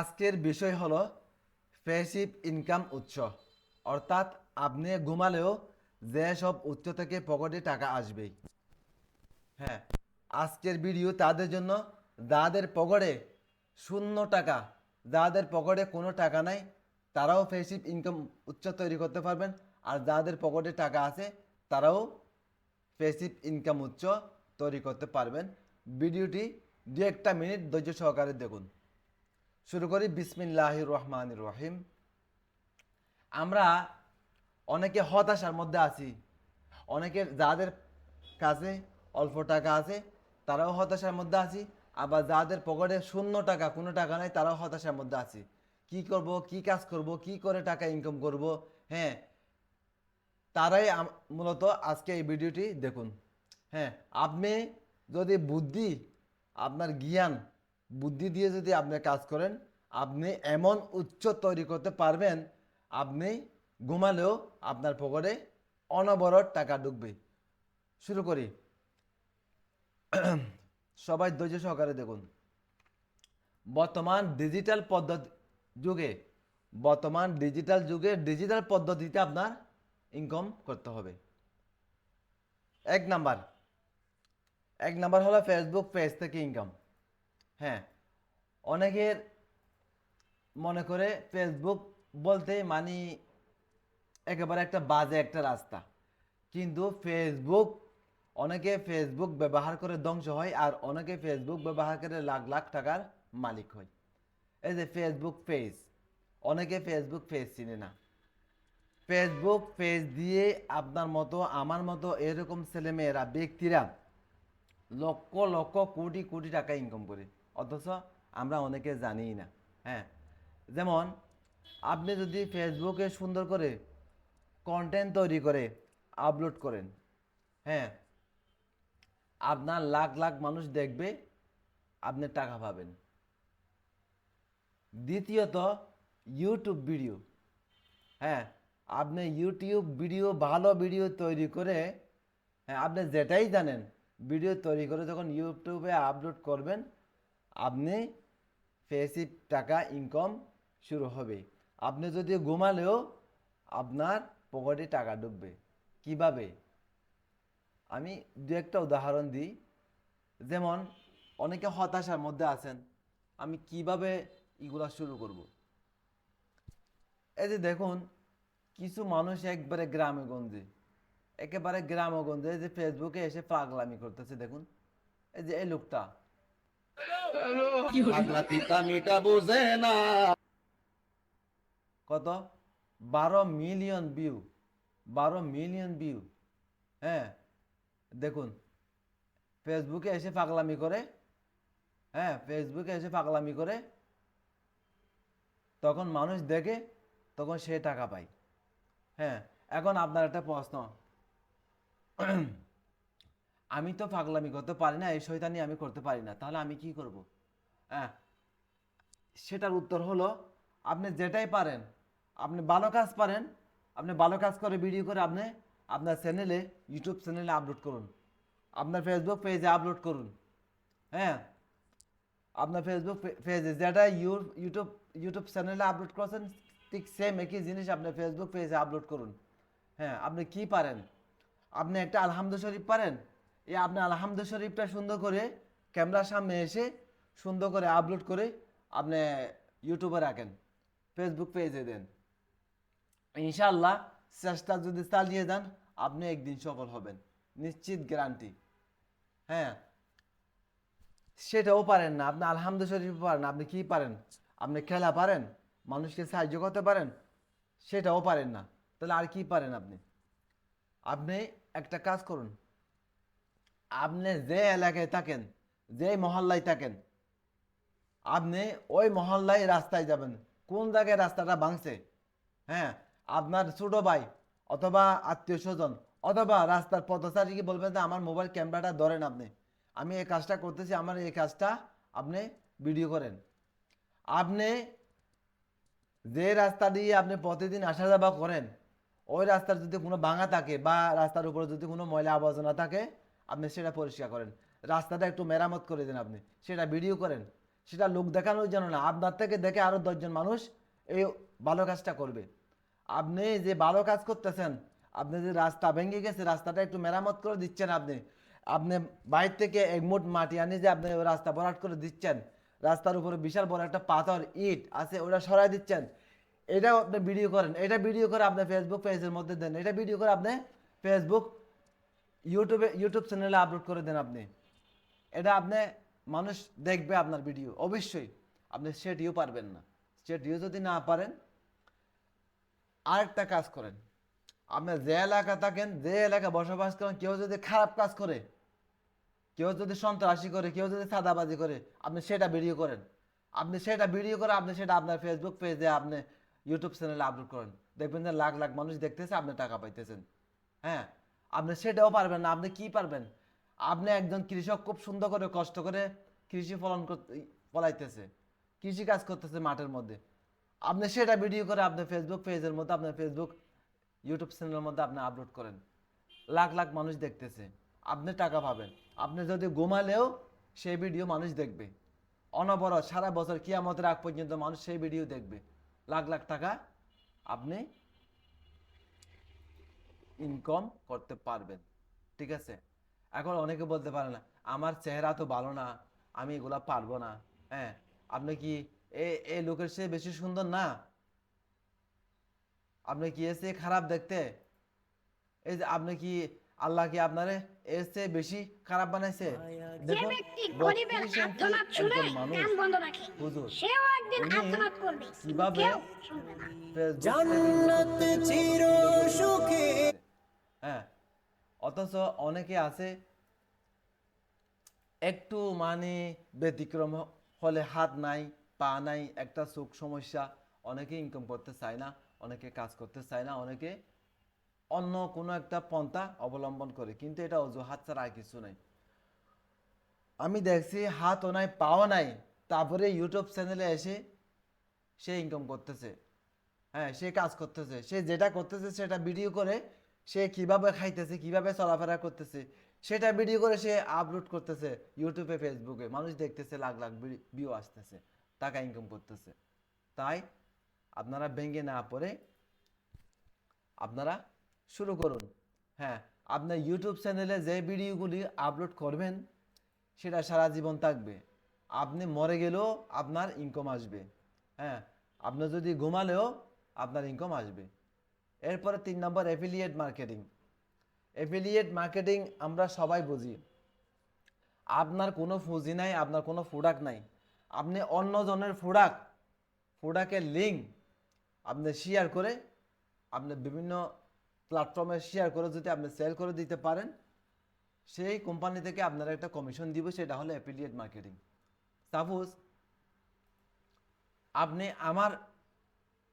আজকের বিষয় হলো প্যাসিভ ইনকাম উৎস। অর্থাৎ আপনি ঘুমালেও যে সব উৎস থেকে পকেটে টাকা আসবেই। হ্যাঁ আজকের ভিডিও তাদের জন্য যাদের পকেটে শূন্য টাকা, যাদের পকেটে কোনো টাকা নাই, তারাও প্যাসিভ ইনকাম উৎস তৈরি করতে পারবেন। আর যাদের পকেটে টাকা আছে, তারাও প্যাসিভ ইনকাম উৎস তৈরি করতে পারবেন। ভিডিওটি দু একটা মিনিট ধৈর্য সহকারে দেখুন। শুরু করি বিসমিল্লাহ রহমান রহিম। আমরা অনেকে হতাশার মধ্যে আছি। অনেকের যাদের কাছে অল্প টাকা আছে, তারাও হতাশার মধ্যে আছি। আবার যাদের পকেটে শূন্য টাকা, কোনো টাকা নাই, তারাও হতাশার মধ্যে আছি। কি করব, কি কাজ করব, কি করে টাকা ইনকাম করব হ্যাঁ? তারাই মূলত আজকে এই ভিডিওটি দেখুন। হ্যাঁ আপনি যদি বুদ্ধি, আপনার জ্ঞান বুদ্ধি দিয়ে যদি আপনি কাজ করেন, আপনি এমন উচ্চ তৈরি করতে পারবেন, আপনি ঘুমালেও আপনার পকেটে অনবরত টাকা ঢুকবে। শুরু করি। সবাই ধৈর্য সহকারে দেখুন। বর্তমান ডিজিটাল পদ্ধতি যুগে, বর্তমান ডিজিটাল যুগে ডিজিটাল পদ্ধতিতে আপনার ইনকাম করতে হবে। এক নাম্বার। এক নাম্বার হলো ফেসবুক পেজ থেকে ইনকাম হ্যাঁ অনেকের মনে করে ফেসবুক বলতে মানে একেবারে একটা বাজে একটা রাস্তা। কিন্তু ফেসবুক অনেকে ফেসবুক ব্যবহার করে ধ্বংস হয় আর অনেকে ফেসবুক ব্যবহার করে লাখ লাখ টাকার মালিক হয়। এই যে ফেসবুক পেজ অনেকে ফেসবুক পেজ চিনে না। ফেসবুক পেজ দিয়ে আপনার মতো, আমার মতো এরকম ছেলেমেয়েরা, ব্যক্তিরা লক্ষ লক্ষ কোটি কোটি টাকা ইনকাম করে। অথচ আমরা অনেকে জানিই না হ্যাঁ? যেমন, আপনি যদি ফেসবুকে সুন্দর করে কন্টেন্ট তৈরি করে আপলোড করেন হ্যাঁ? আপনার লাখ লাখ মানুষ দেখবে, আপনি টাকা পাবেন। দ্বিতীয়ত ইউটিউব ভিডিও হ্যাঁ? আপনি ইউটিউব ভিডিও ভালো ভিডিও তৈরি করে হ্যাঁ? আপনি যেটাই জানেন ভিডিও তৈরি করে যখন ইউটিউবে আপলোড করবেন আপনি ফেসিভ টাকা ইনকাম শুরু হবে। আপনি যদি ঘুমালেও আপনার পকেটে টাকা ডুববে। কীভাবে? আমি দু একটা উদাহরণ দিই। যেমন, অনেকে হতাশার মধ্যে আছেন। আমি কীভাবে এগুলা শুরু করব? এই যে দেখুন, কিছু মানুষ একবারে গ্রামে গঞ্জে একেবারে গ্রামে গঞ্জে এই যে ফেসবুকে এসে পাগলামি করতেছে, দেখুন। এই যে এই লোকটা। পাগলা তিতা না। কত? বারো মিলিয়ন ভিউ। বারো মিলিয়ন ভিউ। হ্যাঁ দেখুন ফেসবুকে এসে পাগলামি করে হ্যাঁ ফেসবুকে এসে পাগলামি করে তখন মানুষ দেখে তখন সে টাকা পায়। হ্যাঁ এখন আপনার একটা প্রশ্ন। আমি তো পাগলামি করতে পারি না, এই শয়তানি আমি করতে পারি না। তাহলে আমি কি করব? হ্যাঁ সেটার উত্তর হলো, আপনি যেটাই পারেন, আপনি ভালো কাজ পারেন, আপনি ভালো কাজ করে ভিডিও করে আপনি আপনার চ্যানেলে ইউটিউব চ্যানেলে আপলোড করুন। আপনার ফেসবুক পেজে আপলোড করুন। হ্যাঁ আপনার ফেসবুক পেজে যেটা ইউ ইউটিউব ইউটিউব চ্যানেলে আপলোড করছেন, ঠিক সেম একই জিনিস আপনার ফেসবুক পেজে আপলোড করুন। হ্যাঁ আপনি কি পারেন? আপনি একটা আলহামদু শরীফ পারেন? এই আপনি আলহামদু শরীফটা সুন্দর করে ক্যামেরার সামনে এসে সুন্দর করে আপলোড করে আপনি ইউটিউবে রাখেন ফেসবুক পেজে দেন। ইনশাল্লাহ চেষ্টা যদি চালিয়ে যান, আপনি একদিন সফল হবেন। নিশ্চিত গ্যারান্টি হ্যাঁ? সেটাও পারেন না। আপনি আলহামদু শরীফ পারেন আপনি কি পারেন? আপনি খেলা পারেন? মানুষকে সাহায্য করতে পারেন? সেটাও পারেন না। তাহলে আর কি পারেন আপনি? আপনি একটা কাজ করুন। আপনি যে এলাকায় থাকেন, যে মহল্লায় থাকেন, আপনি ওই মহল্লায় রাস্তায় যাবেন। কোন জায়গায় রাস্তাটা ভাঙছে? হ্যাঁ আপনার ছোটো ভাই অথবা আত্মীয় স্বজন অথবা রাস্তার পথচারীকে বলবেন যে, আমার মোবাইল ক্যামেরাটা ধরেন আপনি। আমি এই কাজটা করতেছি, আমার এই কাজটা আপনি ভিডিও করেন। আপনি যে রাস্তা দিয়ে আপনি প্রতিদিন আসা যাওয়া করেন, ওই রাস্তার যদি কোনো ভাঙা থাকে বা রাস্তার উপরে যদি কোনো ময়লা আবর্জনা থাকে আপনি সেটা পরিষ্কার করেন। রাস্তাটা একটু মেরামত করে দেন আপনি। সেটা ভিডিও করেন। সেটা লোক দেখানোর জন্য না, আপনার থেকে দেখে আরও দশজন মানুষ এই ভালো কাজটা করবে। আপনি যে ভালো কাজ করতেছেন, আপনি যে রাস্তা ভেঙে গেছে, রাস্তাটা একটু মেরামত করে দিচ্ছেন আপনি। আপনি বাইর থেকে এক মুঠ মাটি আনি যে আপনি রাস্তা ভরাট করে দিচ্ছেন। রাস্তার উপরে বিশাল বড় একটা পাথর, ইট আছে, ওটা সরাই দিচ্ছেন। এটাও আপনি ভিডিও করেন। এটা ভিডিও করে আপনি ফেসবুক পেজের মধ্যে দেন। এটা ভিডিও করে আপনি ফেসবুক ইউটিউবে ইউটিউব চ্যানেলে আপলোড করে দেন আপনি। এটা আপনি মানুষ দেখবে আপনার ভিডিও অবশ্যই। আপনি সেটিও পারবেন না। সেটিও যদি না পারেন, আরেকটা কাজ করেন। আপনি যে এলাকা থাকেন, যে এলাকায় বসবাস করেন, কেউ যদি খারাপ কাজ করে, কেউ যদি সন্ত্রাসী করে, কেউ যদি সাদাবাজি করে, আপনি সেটা ভিডিও করেন। আপনি সেটা ভিডিও করে আপনি সেটা আপনার ফেসবুক পেজে আপনি ইউটিউব চ্যানেলে আপলোড করেন। দেখবেন যে লাখ লাখ মানুষ দেখতেছে, আপনি টাকা পাইতেছেন। হ্যাঁ? আপনি সেটাও পারবেন না, আপনি কি পারবেন? আপনি একজন কৃষক খুব সুন্দর করে, কষ্ট করে কৃষি ফলন ফলাইতেছে, কৃষি কাজ করতেছে মাঠের মধ্যে। আপনি সেটা ভিডিও করে আপনি ফেসবুক পেজের মধ্যে আপনার ফেসবুক ইউটিউব চ্যানেলের মধ্যে আপনি আপলোড করেন। লাখ লাখ মানুষ দেখতেছে, আপনি টাকা পাবেন। আপনি যদি ঘুমালেও সেই ভিডিও মানুষ দেখবে। অনবরত সারা বছর কিয়ামতের আগ পর্যন্ত মানুষ সেই ভিডিও দেখবে। লাখ লাখ টাকা আপনি ইনকাম করতে পারবেন ঠিক আছে? এখন অনেকে বলতে পারে না আমার চেহারা তো ভালো না আমি এগুলা পারব না। হ্যাঁ আপনি কি এ এই লোকের চেয়ে বেশি সুন্দর না? আপনি কি এসে খারাপ দেখতে? এই যে আপনি কি আল্লাহ কি আপনারে এর চেয়ে বেশি খারাপ বানাইছে? দেখুন গরিবের বত্রিশ শুনে কান বন্ধ রাখে হুজুর সেও একদিন উনি করবে কীভাবে জান্নাত চির সুখে হ্যাঁ। অথচ অনেকে আছে, একটু মানে ব্যতিক্রম হলে হাত নাই, পা নাই, একটা চোখ সমস্যা, অনেকে ইনকাম করতে চায় না, অনেকে কাজ করতে চায় না, অনেকে অন্য কোনো একটা পন্থা অবলম্বন করে, কিন্তু এটা অজুহাত ছাড়া আর কিছু নাই। আমি দেখছি হাতও নাই, পাও নাই, তারপরে ইউটিউব চ্যানেলে এসে সে ইনকাম করতেছে হ্যাঁ সে কাজ করতেছে, সে যেটা করতেছে সেটা ভিডিও করে সে কীভাবে খাইতেছে, কীভাবে চলাফেরা করতেছে, সেটা ভিডিও করে সে আপলোড করতেছে ইউটিউবে ফেসবুকে মানুষ দেখতেছে, লাখ লাখ ভিউ আসতেছে, টাকা ইনকাম করতেছে। তাই আপনারা ভেঙে না পড়ে আপনারা শুরু করুন। হ্যাঁ আপনার ইউটিউব চ্যানেলে যে ভিডিওগুলি আপলোড করবেন, সেটা সারা জীবন থাকবে। আপনি মরে গেলেও আপনার ইনকাম আসবে। হ্যাঁ আপনি যদি ঘুমালেও আপনার ইনকাম আসবে। এরপরে তিন নম্বর অ্যাফিলিয়েট মার্কেটিং অ্যাফিলিয়েট মার্কেটিং আমরা সবাই বুঝি। আপনার কোনো পুঁজি নাই, আপনার কোনো প্রোডাক্ট নাই। আপনি অন্যজনের প্রোডাক্ট প্রোডাক্টের লিঙ্ক আপনি শেয়ার করে আপনি বিভিন্ন প্ল্যাটফর্মে শেয়ার করে যদি আপনি সেল করে দিতে পারেন, সেই কোম্পানি থেকে আপনারা একটা কমিশন দিব, সেটা হলো অ্যাফিলিয়েট মার্কেটিং সাপোজ আপনি আমার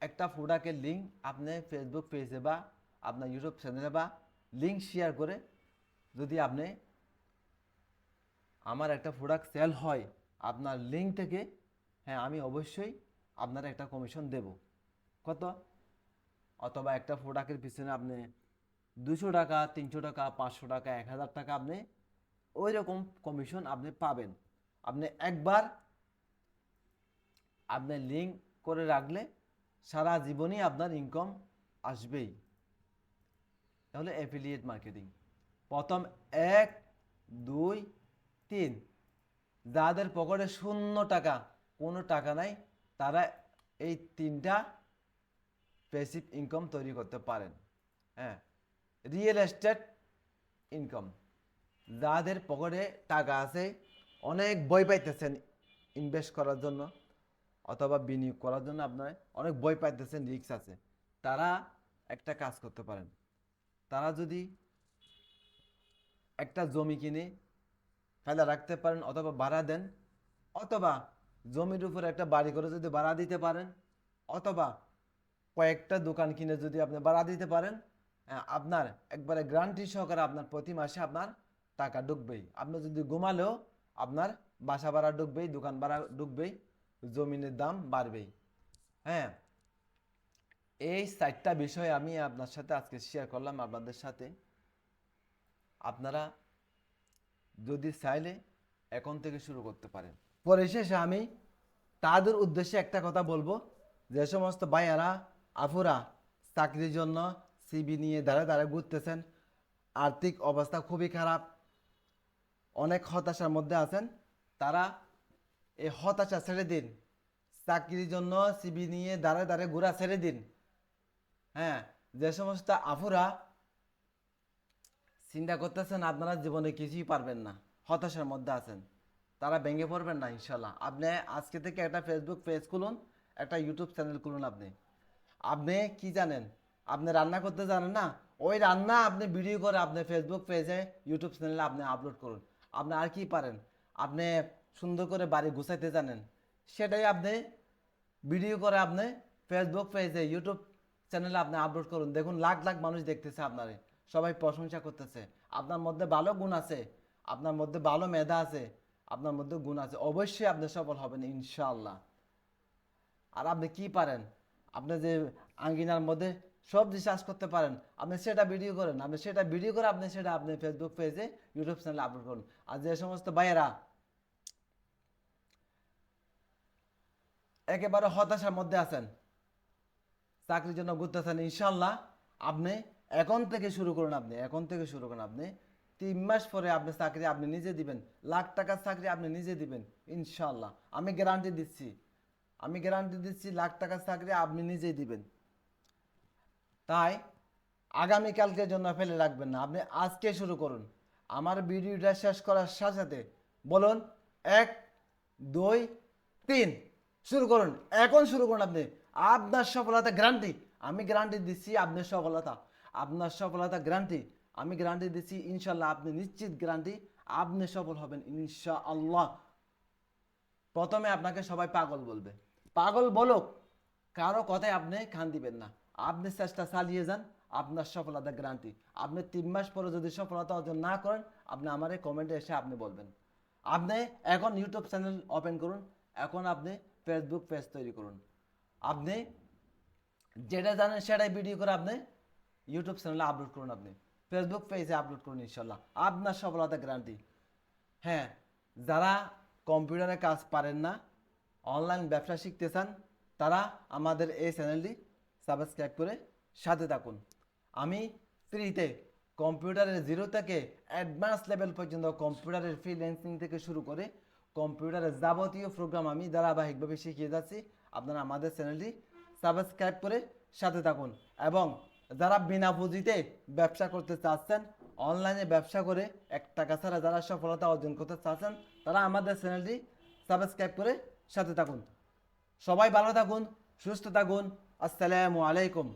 একটা প্রোডাক্টের লিঙ্ক আপনি ফেসবুক পেজে বা আপনার ইউটিউব চ্যানেলে বা লিঙ্ক শেয়ার করে যদি আপনি আমার একটা প্রোডাক্ট সেল হয়, আপনার লিঙ্ক থেকে হ্যাঁ আমি অবশ্যই আপনার একটা কমিশন দেব। কত? অথবা একটা প্রোডাক্টের পিছনে আপনি দুশো টাকা, তিনশো টাকা, পাঁচশো টাকা, এক হাজার টাকা আপনি ওই রকম কমিশন আপনি পাবেন। আপনি একবার আপনি লিঙ্ক করে রাখলে সারা জীবনই আপনার ইনকাম আসবেই। তাহলে অ্যাফিলিয়েট মার্কেটিং প্রথম এক, দুই, তিন। যাদের পকেটে শূন্য টাকা, কোনো টাকা নাই, তারা এই তিনটা প্যাসিভ ইনকাম তৈরি করতে পারেন। হ্যাঁ রিয়েল এস্টেট ইনকাম যাদের পকেটে টাকা আছে, অনেক বই পাইতেছেন ইনভেস্ট করার জন্য। অথবা বিনিয়োগ করার জন্য আপনার অনেক বই পাইতেছেন, রিস্ক আছে। তারা একটা কাজ করতে পারেন। তারা যদি একটা জমি কিনে ফেলা রাখতে পারেন অথবা ভাড়া দেন, অথবা জমির উপরে একটা বাড়ি করে যদি ভাড়া দিতে পারেন, অথবা কয়েকটা দোকান কিনে যদি আপনি ভাড়া দিতে পারেন আপনার একবারে গ্রান্টি সহকারে আপনার প্রতি মাসে আপনার টাকা ঢুকবেই। আপনি যদি ঘুমালেও আপনার বাসা ভাড়া ঢুকবেই, দোকান ভাড়া ঢুকবেই। জমিনের দাম বাড়বেই। হ্যাঁ? এই চারটা বিষয় আমি আপনার সাথে আজকে শেয়ার করলাম আপনাদের সাথে। আপনারা যদি চাইলে এখন থেকে শুরু করতে পারেন। পরিশেষে আমি তাদের উদ্দেশ্যে একটা কথা বলব। যে সমস্ত ভাইয়ারা আফুরা চাকরির জন্য সিবি নিয়ে দাঁড়ে দাঁড়ে ঘুরতেছেন, আর্থিক অবস্থা খুবই খারাপ, অনেক হতাশার মধ্যে আছেন, তারা এই হতাশা ছেড়ে দিন। চাকরির জন্য সিবি নিয়ে দাঁড়ে দাঁড়ে ঘোরা ছেড়ে দিন। হ্যাঁ যে সমস্ত আফুরা চিন্তা করতেছেন, আপনারা জীবনে কিছুই পারবেন না, হতাশার মধ্যে আছেন। তারা ভেঙে পড়বেন না ইনশাল্লাহ আপনি আজকে থেকে একটা ফেসবুক পেজ খুলুন, একটা ইউটিউব চ্যানেল খুলুন আপনি। আপনি কি জানেন? আপনি রান্না করতে জানেন না? ওই রান্না আপনি ভিডিও করে আপনি ফেসবুক পেজে ইউটিউব চ্যানেলে আপনি আপলোড করুন। আপনি আর কি পারেন? আপনি সুন্দর করে বাড়ি গুছাইতে জানেন। সেটাই আপনি ভিডিও করে আপনি ফেসবুক পেজে ইউটিউব চ্যানেলে আপনি আপলোড করুন। দেখুন, লাখ লাখ মানুষ দেখতেছে আপনারে। সবাই প্রশংসা করতেছে। আপনার মধ্যে ভালো গুণ আছে, আপনার মধ্যে ভালো মেধা আছে, আপনার মধ্যে গুণ আছে। অবশ্যই আপনি সফল হবেন, ইনশাআল্লাহ। আর আপনি কি পারেন? আপনি যে আঙ্গিনার মধ্যে সবজি চাষ করতে পারেন, আপনি সেটা ভিডিও করেন। আপনি সেটা ভিডিও করে আপনি সেটা আপনি ফেসবুক পেজে ইউটিউব চ্যানেলে আপলোড করুন। আর যে সমস্ত ভাইয়েরা একেবারে হতাশার মধ্যে আছেন। চাকরির জন্য ঘুরতেছেন ইনশাল্লাহ আপনি এখন থেকে শুরু করুন আপনি, এখন থেকে শুরু করুন আপনি। তিন মাস পরে আপনি চাকরি আপনি নিজে দিবেন, লাখ টাকার চাকরি আপনি নিজে দিবেন ইনশাল্লাহ আমি গ্যারান্টি দিচ্ছি, আমি গ্যারান্টি দিচ্ছি লাখ টাকার চাকরি আপনি নিজেই দিবেন। তাই আগামীকালকের জন্য ফেলে রাখবেন না, আপনি আজকে শুরু করুন। আমার ভিডিওটা শেষ করার সাথে সাথে বলুন, এক, দুই, তিন। শুরু করুন। এখন শুরু করুন আপনি। আপনার সফলতা গ্যারান্টি আমি গ্যারান্টি দিচ্ছি আপনার সফলতা। আপনার সফলতা গ্যারান্টি আমি গ্যারান্টি দিচ্ছি ইনশাল্লাহ আপনি নিশ্চিত গ্যারান্টি আপনি সফল হবেন, ইনশাআল্লাহ। প্রথমে আপনাকে সবাই পাগল বলবে। পাগল বলুক, কারও কথায় আপনি খান দিবেন না। আপনি চেষ্টা চালিয়ে যান আপনার সফলতা গ্যারান্টি আপনি তিন মাস পরে যদি সফলতা অর্জন না করেন, আপনি আমার এই কমেন্টে এসে আপনি বলবেন। আপনি এখন ইউটিউব চ্যানেল ওপেন করুন। এখন আপনি ফেসবুক পেজ তৈরি করুন। আপনি যেটা জানেন সেটাই ভিডিও করে আপনি ইউটিউব চ্যানেলে আপলোড করুন আপনি। ফেসবুক পেজে আপলোড করুন ইনশাল্লাহ। আপনার সফলতা গ্যারান্টি হ্যাঁ যারা কম্পিউটারে কাজ পারেন না অনলাইন ব্যবসা শিখতে চান, তারা আমাদের এই চ্যানেলটি সাবস্ক্রাইব করে সাথে থাকুন। আমি ফ্রিতে কম্পিউটারের জিরো থেকে অ্যাডভান্স লেভেল পর্যন্ত কম্পিউটারের ফ্রিল্যান্সিং থেকে শুরু করে কম্পিউটারের যাবতীয় প্রোগ্রাম আমি ধারাবাহিকভাবে শিখিয়ে যাচ্ছি। আপনারা আমাদের চ্যানেলটি সাবস্ক্রাইব করে সাথে থাকুন এবং যারা বিনা পুঁজিতে ব্যবসা করতে চাচ্ছেন অনলাইনে ব্যবসা করে এক টাকা ছাড়া যারা সফলতা অর্জন করতে চাচ্ছেন, তারা আমাদের চ্যানেলটি সাবস্ক্রাইব করে সাথে থাকুন। সবাই ভালো থাকুন, সুস্থ থাকুন। আসসালামু আলাইকুম।